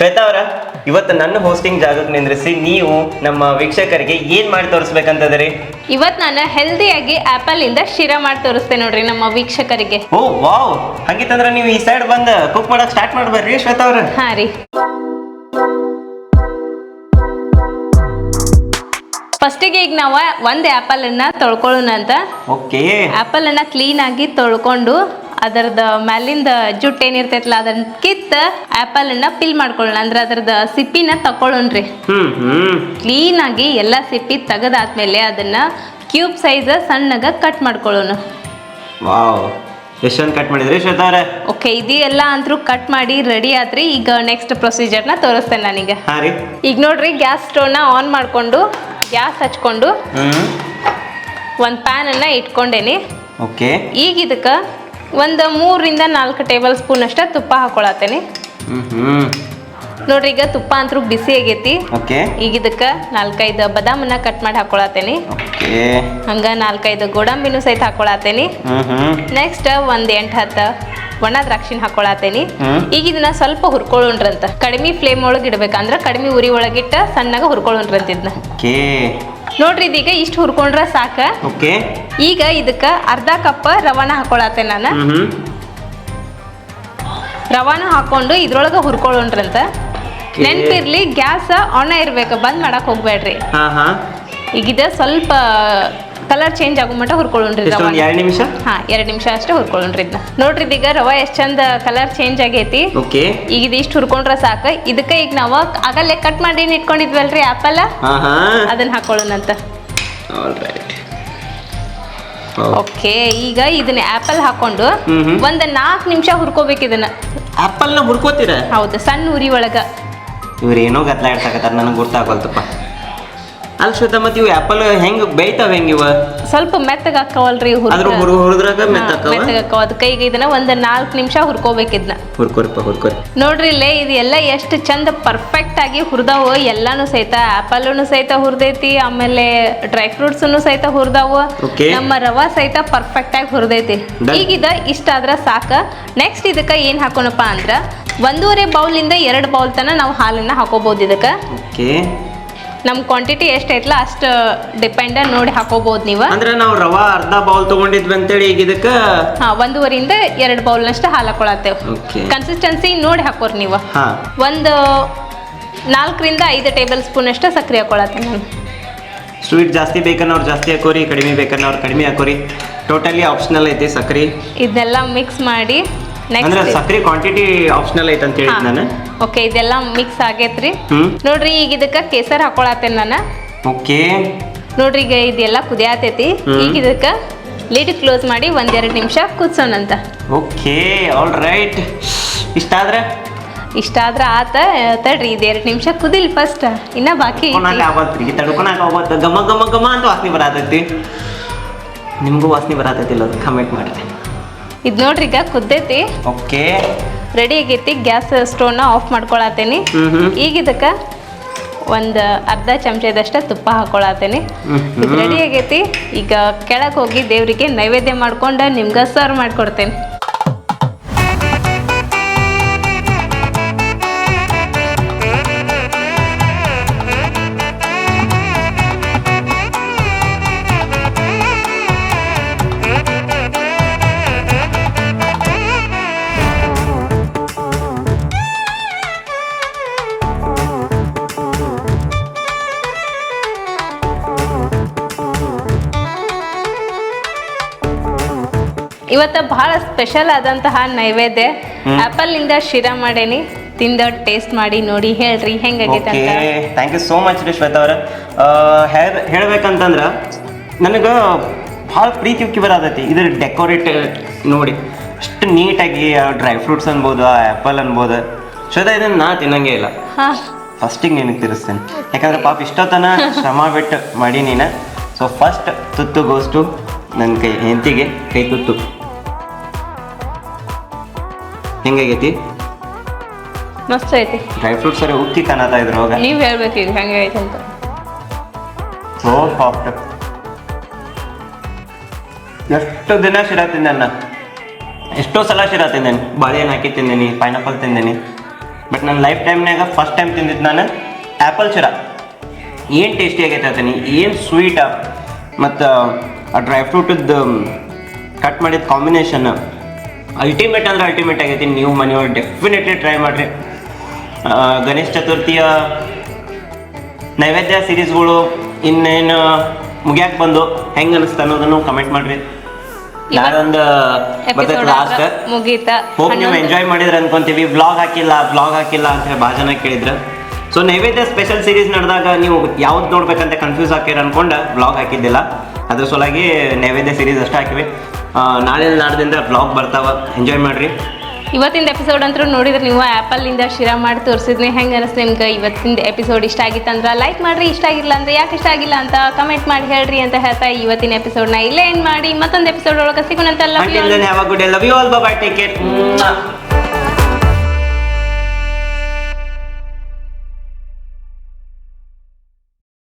ಶ್ವೇತಾ ಅವರ ಇವತ್ತು ನನ್ನ ಹೋಸ್ಟಿಂಗ್ ಜಾಗಕ್ಕೆ ನಿಂದ್ರಿಸಿ ನೀವು ನಮ್ಮ ವೀಕ್ಷಕರಿಗೆ ಏನ್ ಮಾಡಿ ತೋರಿಸ್ಬೇಕಂತದ್ರಿ? ಇವತ್ತು ನಾನು ಹೆಲ್ದಿಯಾಗಿ ಆಪಲ್ ಇಂದ ಶಿರಾ ಮಾಡಿ ತೋರಿಸ್ತೇನೆ ನೋಡ್ರಿ ನಮ್ಮ ವೀಕ್ಷಕರಿಗೆ. ಓ ವಾವ್! ಹಂಗಿತ್ತಂದ್ರ ನೀವು ಈ ಸೈಡ್ ಬಂದು ಕುಕ್ ಮಾಡಕ್ ಸ್ಟಾರ್ಟ್ ಮಾಡ್ಬೇಡ್ರಿ ಶ್ವೇತಾ ಅವ್ರ. ಹಾ ರೀ. ಫಸ್ಟಿಗೆ ಈಗ ನಾವು ಒಂದು ಆಪಲ್ ಅನ್ನ ತೊಳ್ಕೊಳ್ಳೋಣ ಅಂತ. ಓಕೆ ಕ್ಲೀನ್ ಆಗಿ ತೊಳ್ಕೊಂಡು ಅದರದ ಮ್ಯಾಲಿಂದ ಜುಟ್ಟು ಏನಿರ್ತೈತಲ್ಲ ಅದನ್ನ ಕಿತ್ತ ಆಪಲ್ ಅನ್ನ ಪಿಲ್ ಮಾಡ್ಕೊಳ್ಳೋಣ. ಅಂದ್ರೆ ಅದರದ ಸಿಪ್ಪಿನ ತಕೊಳ್ಳೋಣ್ರಿ ಕ್ಲೀನ್ ಆಗಿ ಎಲ್ಲ ಸಿಪ್ಪಿ ತೆಗೆದಾದ್ಮೇಲೆ ಅದನ್ನ ಕ್ಯೂಬ್ ಸೈಜ್ ಸಣ್ಣಗ ಕಟ್ ಮಾಡ್ಕೊಳ್ಳೋಣ. ವಾವ್. ಎಷ್ಟೊಂದು ಕಟ್ ಮಾಡಿದ್ರಿ ಶ್ವೇತಾ ಅವ್ರ? ಓಕೆ ಇದೆಲ್ಲ ಅಂತರೂ ಕಟ್ ಮಾಡಿ ರೆಡಿ ಆದ್ರಿ. ಈಗ ನೆಕ್ಸ್ಟ್ ಪ್ರೊಸೀಜರ್ನ ತೋರಿಸ್ತೇನೆ ನಾನೀಗ. ಈಗ ನೋಡ್ರಿ ಗ್ಯಾಸ್ ಸ್ಟವ್ನ ಆನ್ ಮಾಡಿಕೊಂಡು ಗ್ಯಾಸ್ ಹಚ್ಕೊಂಡು ಒಂದು ಪ್ಯಾನನ್ನು ಇಟ್ಕೊಂಡೇನಿ. ಓಕೆ. ಈಗ ಇದಕ್ಕೆ ಒಂದು ಮೂರರಿಂದ ನಾಲ್ಕು ಟೇಬಲ್ ಸ್ಪೂನ್ ಅಷ್ಟ ತುಪ್ಪ ಹಾಕೊಳತ್ತೇನಿ. ನೋಡ್ರಿ ಈಗ ತುಪ್ಪ ಅಂತರೂ ಬಿಸಿ ಆಗೈತಿ. ಓಕೆ. ಈಗ ಇದಕ್ಕೆ ನಾಲ್ಕೈದು ಬದಾಮನ್ನ ಕಟ್ ಮಾಡಿ ಹಾಕೊಳತ್ತೇನಿ. ಹಂಗ ನಾಲ್ಕೈದು ಗೋಡಂಬಿನೂ ಸಹಿತ ಹಾಕೊಳತ್ತೇನಿ. ನೆಕ್ಸ್ಟ್ ಒಂದ್ ಎಂಟು ಹತ್ತು ಒಣ ದ್ರಾಕ್ಷಿನ ಹಾಕೊಳತೇನಿ. ಈಗ ಇದನ್ನ ಸ್ವಲ್ಪ ಹುರ್ಕೊಳ್ಳೋಣ್ರಂತ. ಕಡಿಮೆ ಫ್ಲೇಮ್ ಒಳಗೆ ಇಡ್ಬೇಕಂದ್ರ ಕಡಿಮೆ ಉರಿ ಒಳಗಿಟ್ಟ ಸಣ್ಣಗ ಹುರ್ಕೊಳ್ಳೋಣ್ರಂತ ಇದನ್ನ. ನೋಡ್ರಿ ಇದೀಗ ಇಷ್ಟು ಹುರ್ಕೊಂಡ್ರ ಸಾಕ. ಓಕೆ ಈಗ ಇದಕ್ಕ ಅರ್ಧ ಕಪ್ ರವಾನ ಹಾಕೊಳತ್ತೆ ನಾನು. ರವಾನ ಹಾಕೊಂಡು ಇದ್ರೊಳಗ ಹುರ್ಕೊಳ್ಳೋಣ್ರಂತ. ನೆನ್ಪಿರ್ಲಿ ಗ್ಯಾಸ್ ಆನ್ ಇರ್ಬೇಕು ಬಂದ್ ಮಾಡಕ್ ಹೋಗ್ಬೇಡ್ರಿ. ಈಗ ಇದು ಸ್ವಲ್ಪ ಕಲರ್ ಚೇಂಜ್ ಆಗೋ ಮಟ್ಟ ಹುರ್ಕೊಳ್ಳೋಣ್ರಿ ಎರಡು ನಿಮಿಷ? ಹಾ ಎರಡು ನಿಮಿಷ ಅಷ್ಟೇ ಹುರ್ಕೊಳ್ಳೋಣ್ರಿ ಇದನ್ನ ನೋಡ್ರಿ ಇದೀಗ ರವಾ ಎಷ್ಟ್ ಚಂದ ಕಲರ್ ಚೇಂಜ್ ಆಗೈತಿ. ಓಕೆ ಈಗ ಇದು ಇಷ್ಟು ಹುರ್ಕೊಂಡ್ರ ಸಾಕ. ಇದಕ್ಕೆ ಈಗ ನಾವು ಆಗಲ್ಲೇ ಕಟ್ ಮಾಡಿ ಇಟ್ಕೊಂಡಿದ್ವಲ್ರಿ ಆಪಲ್ ಹಾ ಹಾ. ಅದನ್ನ ಹಾಕೊಳ್ಳೋಣಂತ ಓಕೆ ಈಗ ಇದನ್ನ ಆಪಲ್ ಹಾಕೊಂಡು. ಒಂದ್ ನಾಲ್ಕು ನಿಮಿಷ ಹುರ್ಕೋಬೇಕು ಇದನ್ನ. ಆಪಲ್ನ ಹುರ್ಕೋತೀರ? ಹೌದು ಸಣ್ಣ ಉರಿ ಒಳಗ. ಇವ್ರು ಏನೋ ನನಗೆ ಗೊತ್ತಾಗಲ್ತಪ್ಪ ಅಲ್ಲಿ ಶ್ವೇತಾ ಮತ್ತೆ ಇವು ಆಪಲ್ ಹೆಂಗ್ ಬೇಯ್ತಾವ ಹೆಂಗ್ ಇವ? ಸ್ವಲ್ಪ ಮೆತ್ತಗ ಹಾಕವಲ್ರಿ ಅದ್ರ ಹುರು ಹುರಿದ್ರಾಗ ಮೆತ್ತಾಕವ ಮೆತ್ತಗ ಹಾಕವ? ಅದಕ್ಕೆ ಈಗ ಇದನ್ನ ಒಂದ್ ನಾಲ್ಕು ನಿಮಿಷ ಹುರ್ಕೋಬೇಕು ಇದನ್ನ ಹುರ್ಕೋರಿಪ್ಪ ಹುರ್ಕೋರಿ. ನೋಡ್ರಿ ಇಲ್ಲೇ ಇದೆಲ್ಲ ಎಷ್ಟು ಚಂದ ಪರ್ಫೆಕ್ಟ್ ಆಗಿ ಹುರಿದಾವು. ಎಲ್ಲಾನು ಸಹಿತ ಆಪಲ್ನು ಸಹಿತ ಹುರಿದೈತಿ ಆಮೇಲೆ ಡ್ರೈ ಫ್ರೂಟ್ಸ್ ಸಹಿತ ಹುರಿದಾವು. ನಮ್ಮ ರವಾ ಸಹಿತ ಪರ್ಫೆಕ್ಟ್ ಆಗಿ ಹುರಿದೈತಿ. Done. ಈಗ ಇದ ಇಷ್ಟ ಆದ್ರ ಸಾಕ. ನೆಕ್ಸ್ಟ್ ಇದಕ್ಕ ಏನ್ ಹಾಕೋಣಪ್ಪ ಅಂದ್ರ ಒಂದೂವರೆ ಬೌಲಿಂದ ಎರಡು ಬೌಲ್ ತನ ನಾವು ಹಾಲನ್ನ ಹಾಕೋಬಹುದು ಇದಕ್ಕ. ಓಕೆ ನಮ್ ಕ್ವಾಂಟಿಟಿ ಎಷ್ಟು ಐತಲ್ಲ ಅಷ್ಟು ಡಿಪೆಂಡ್ ನೋಡಿ ಹಾಕೋಬಹುದು ನೀವು. ಅಂದ್ರೆ ನಾವು ರವಾ ಅರ್ಧ ಬೌಲ್ ತಗೊಂಡಿದ್ವಿ ಅಂತೇಳಿ ಈಗ ಇದಕ್ಕ? ಹಾ ಒಂದೂವರೆಯಿಂದ ಎರಡು ಬೌಲ್ನಷ್ಟು ಹಾಲು ಹಾಕೊಳತ್ತೇವೆ. ಕನ್ಸಿಸ್ಟೆನ್ಸಿ ನೋಡಿ ಹಾಕೋರಿ ನೀವು. ಒಂದು ನಾಲ್ಕರಿಂದ ಐದು ಟೇಬಲ್ ಸ್ಪೂನ್ ಅಷ್ಟು ಸಕ್ಕರೆ ಹಾಕೊಳತ್ತೆ ನಾನು. ಸ್ವೀಟ್ ಜಾಸ್ತಿ ಬೇಕನ್ನೋರು ಜಾಸ್ತಿ ಹಾಕೋರಿ ಕಡಿಮೆ ಬೇಕನ್ನೋರು ಕಡಿಮೆ ಹಾಕೋರಿ. ಟೋಟಲಿ ಆಪ್ಷನಲ್ ಐತಿ ಸಕ್ಕರೆ ಇದನ್ನೆಲ್ಲ ಮಿಕ್ಸ್ ಮಾಡಿ ಅಂದ್ರೆ ನೆಕ್ಸ್ಟ್ ಸಕ್ರಿ ಕ್ವಾಂಟಿಟಿ ಆಪ್ಷನಲ್ ಐತೆ ಅಂತ ಹೇಳಿದ್ ನಾನು. ಓಕೆ ಇದೆಲ್ಲ ಮಿಕ್ಸ್ ಆಗೈತ್ರಿ. ಹ್ಮ್. ನೋಡ್ರಿ ಈಗ ಇದಕ್ಕೆ ಕೇಸರ್ ಹಾಕೊಳತ್ತೇನೆ ನಾನು. ಓಕೆ ನೋಡ್ರಿ ಈಗ ಇದೆಲ್ಲ ಕುದಿಯಾತೈತಿ. ಈಗ ಇದಕ್ಕೆ ಲಿಡ್ ಕ್ಲೋಸ್ ಮಾಡಿ ಒಂದೆರಡು ನಿಮಿಷ ಕುದಿಸೋಣಂತ ಓಕೆ ಆಲ್ ರೈಟ್ ಇಷ್ಟ ಆದ್ರೆ? ಇಷ್ಟ ಆದ್ರ ಆತ ತಡ್ರಿ ಇದು ಎರಡು ನಿಮಿಷ ಕುದಿಲ್ ಫಸ್ಟ್ ಇನ್ನ ಬಾಕಿ ಗಮ ಗಮ ಗಮ ಅಂತ ವಾಸನೆ ಬರತೈತಿ. ನಿಮಗೂ ವಾಸನೆ ಬರತೈತಿಲ್ಲ ಅದು ಕಮೆಂಟ್ ಮಾಡ್ರಿ. ಇದ್ ನೋಡ್ರಿ ಈಗ ಕುದ್ದೈತಿ. ಓಕೆ ರೆಡಿ ಆಗೈತಿ ಗ್ಯಾಸ್ ಸ್ಟೋವ್ನ ಆಫ್ ಮಾಡ್ಕೊಳತ್ತೇನಿ. ಈಗ ಇದಕ್ಕೆ ಒಂದು ಅರ್ಧ ಚಮಚದಷ್ಟು ತುಪ್ಪ ಹಾಕೊಳತ್ತೇನಿ. ಇದು ರೆಡಿ ಆಗೈತಿ ಈಗ ಕೆಳಗೆ ಹೋಗಿ ದೇವರಿಗೆ ನೈವೇದ್ಯ ಮಾಡ್ಕೊಂಡು ನಿಮ್ಗೆ ಸರ್ವ್ ಮಾಡ್ಕೊಡ್ತೇನೆ. ಇವತ್ತ ಬಹಳ ಸ್ಪೆಷಲ್ ಆದಂತಹ ನೈವೇದ್ಯ. ಆಪಲ್ ಇಂದ ಶಿರಾ ಮಾಡೇನಿ. ತಿಂದ ಟೇಸ್ಟ್ ಮಾಡಿ ನೋಡಿ ಹೇಳ್ರಿ ಹೆಂಗಾಗೈತೆ okay thank you so much ರೀ ಶ್ವೇತಾ ಅವ್ರ. ಹೇಳ್ಬೇಕಂತಂದ್ರ ಹೇಳ್ಬೇಕಂತಂದ್ರೆ ನನಗೆ ಭಾಳ ಪ್ರೀತಿ ಉಕ್ಕಿ ಬರತೈತಿ ಇದ್ರ ಡೆಕೋರೇಟ್ ನೋಡಿ. ಅಷ್ಟು ನೀಟಾಗಿ ಡ್ರೈ ಫ್ರೂಟ್ಸ್ ಅನ್ಬೋದು ಆ್ಯಪಲ್ ಅನ್ಬೋದು. ಶ್ವೇತಾ ಇದನ್ನ ನಾ ತಿನ್ನಂಗೇ ಇಲ್ಲ. ಫಸ್ಟಿಗೆ ನಿನಗೆ ತಿರ್ಸ್ತೇನೆ. ಯಾಕಂದ್ರೆ ಪಾಪ ಇಷ್ಟೊತ್ತನ ಶ್ರಮ ಬಿಟ್ಟು ಮಾಡಿ ನೀನು. ಸೊ ಫಸ್ಟ್ ತುತ್ತು ಗೋಸ್ಟು ನನ್ನ ಕೈ ಹೆಂತಿಗೆ ಕೈ ತುತ್ತು. ಹೆಂಗಾಗೈತಿ ಮಸ್ತ್ ಐತಿ. ಡ್ರೈ ಫ್ರೂಟ್ ಸರಿ ಉಕ್ಕಿ ಕಾಣತಾ ಇದ್ರು ಅವಾಗ? ನೀವ್ ಹೇಳ್ಬೇಕು ಈಗ ಹೆಂಗೈತೆ ಅಂತ. ಸೋ ಸಾಫ್ಟ್ ಎಷ್ಟು ದಿನ ಶಿರಾ ತಿಂದೆ ಅಣ್ಣ ಎಷ್ಟೋ ಸಲ ಶಿರಾ ತಿಂದೇನಿ. ಬಾಳೆಹಣ್ಣು ಹಾಕಿ ತಿಂದೇನಿ ಪೈನಾಪಲ್ ತಿಂದೇನಿ. ಬಟ್ ನನ್ನ ಲೈಫ್ ಟೈಮ್ನಾಗ ಫಸ್ಟ್ ಟೈಮ್ ತಿಂದಿದ್ದು ನಾನು ಆ್ಯಪಲ್ ಶಿರಾ. ಏನು ಟೇಸ್ಟಿ ಆಗೈತೆ ಅದನ್ನ ಏನು ಸ್ವೀಟ ಮತ್ತು ಆ ಡ್ರೈ ಫ್ರೂಟದ್ದು ಕಟ್ ಮಾಡಿದ ಕಾಂಬಿನೇಷನ್ ಅಲ್ಟಿಮೇಟ್ ಅಂದ್ರೆ ಅಲ್ಟಿಮೇಟ್ ಆಗೈತಿ. ನೀವು ಮನೆಯೊಳಗೆ ಡೆಫಿನೆಟ್ಲಿ ಟ್ರೈ ಮಾಡ್ರಿ. ಗಣೇಶ ಚತುರ್ಥಿಯ ನೈವೇದ್ಯ ಸೀರೀಸ್ಗಳು ಇನ್ನೇನು ಮುಗಿಯಕ್ ಬಂದು ಹೆಂಗ್ ಅನಿಸ್ತು ಅನ್ನೋದನ್ನು ಕಮೆಂಟ್ ಮಾಡ್ರಿ. ಲಾಸ್ಟ್ ಮುಗೀತ. ಹೋಪ್ ನೀವು ಎಂಜಾಯ್ ಮಾಡಿದ್ರೆ ಅನ್ಕೊಂತೀವಿ. ಬ್ಲಾಗ್ ಹಾಕಿಲ್ಲ ಬ್ಲಾಗ್ ಹಾಕಿಲ್ಲ ಅಂತ ಹೇಳಿ ಭಾಳ ಜನ ಕೇಳಿದ್ರು. ಸೊ ನೈವೇದ್ಯ ಸ್ಪೆಷಲ್ ಸೀರೀಸ್ ನಡೆದಾಗ ನೀವು ಯಾವ್ದು ನೋಡ್ಬೇಕಂತ ಕನ್ಫ್ಯೂಸ್ ಹಾಕಿರ ಅನ್ಕೊಂಡ ಬ್ಲಾಗ್ ಹಾಕಿದ್ದಿಲ್ಲ. ಅದ್ರ ಸಲುವಾಗಿ ನೈವೇದ್ಯ ಸೀರೀಸ್ ಅಷ್ಟೇ ಹಾಕಿವಿ. ನಾಳೆ ನಾಡ್ದಿಂದ ಬ್ಲಾಗ್ ಬರ್ತಾವ. ಎಂಜಾಯ್ ಮಾಡ್ರಿ. ಇವತ್ತಿನ ಎಪಿಸೋಡ್ ಅಂತೂ ನೋಡಿದ್ರೆ ನೀವು ಆ್ಯಪಲ್ಲಿಂದ ಶಿರಾ ಮಾಡಿ ತೋರಿಸಿದ್ನಿ. ಹೆಂಗೆ ಅನಿಸ್ತು ನಿಮ್ಗೆ ಇವತ್ತಿನ ಎಪಿಸೋಡ್ ಇಷ್ಟ ಆಗಿತ್ತಂದ್ರೆ ಲೈಕ್ ಮಾಡ್ರಿ ಇಷ್ಟ ಆಗಿಲ್ಲ ಅಂದ್ರೆ ಯಾಕೆ ಇಷ್ಟ ಆಗಿಲ್ಲ ಅಂತ ಕಮೆಂಟ್ ಮಾಡಿ ಹೇಳ್ರಿ ಅಂತ ಹೇಳ್ತಾ ಇವತ್ತಿನ ಎಪಿಸೋಡ್ನ ಇಲ್ಲೇ ಏನು ಮಾಡಿ ಮತ್ತೊಂದು ಎಪಿಸೋಡ್ ಒಳಗೆ ಸಿಗೋಣಂತ love you all bye take a